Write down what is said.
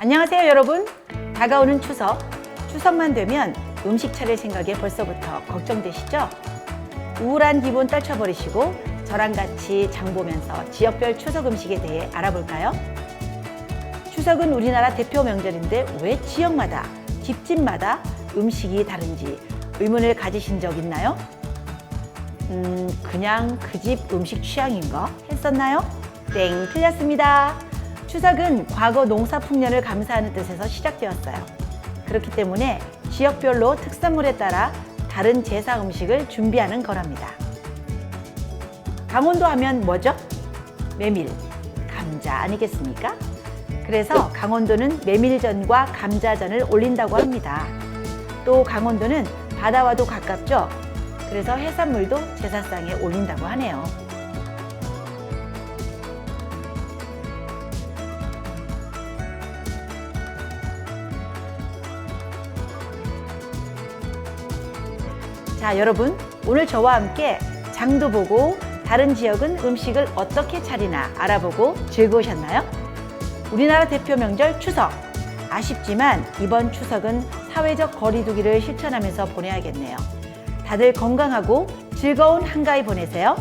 안녕하세요, 여러분. 다가오는 추석. 추석만 되면 음식 차릴 생각에 벌써부터 걱정되시죠? 우울한 기분 떨쳐버리시고 저랑 같이 장 보면서 지역별 추석 음식에 대해 알아볼까요? 추석은 우리나라 대표 명절인데 왜 지역마다, 집집마다 음식이 다른지 의문을 가지신 적 있나요? 음, 그냥 그 집 음식 취향인가 했었나요? 땡, 틀렸습니다. 추석은 과거 농사 풍년을 감사하는 뜻에서 시작되었어요. 그렇기 때문에 지역별로 특산물에 따라 다른 제사 음식을 준비하는 거랍니다. 강원도 하면 뭐죠? 메밀, 감자 아니겠습니까? 그래서 강원도는 메밀전과 감자전을 올린다고 합니다. 또 강원도는 바다와도 가깝죠? 그래서 해산물도 제사상에 올린다고 하네요. 자, 여러분, 오늘 저와 함께 장도 보고 다른 지역은 음식을 어떻게 차리나 알아보고 즐거우셨나요? 우리나라 대표 명절 추석. 아쉽지만 이번 추석은 사회적 거리두기를 실천하면서 보내야겠네요. 다들 건강하고 즐거운 한가위 보내세요.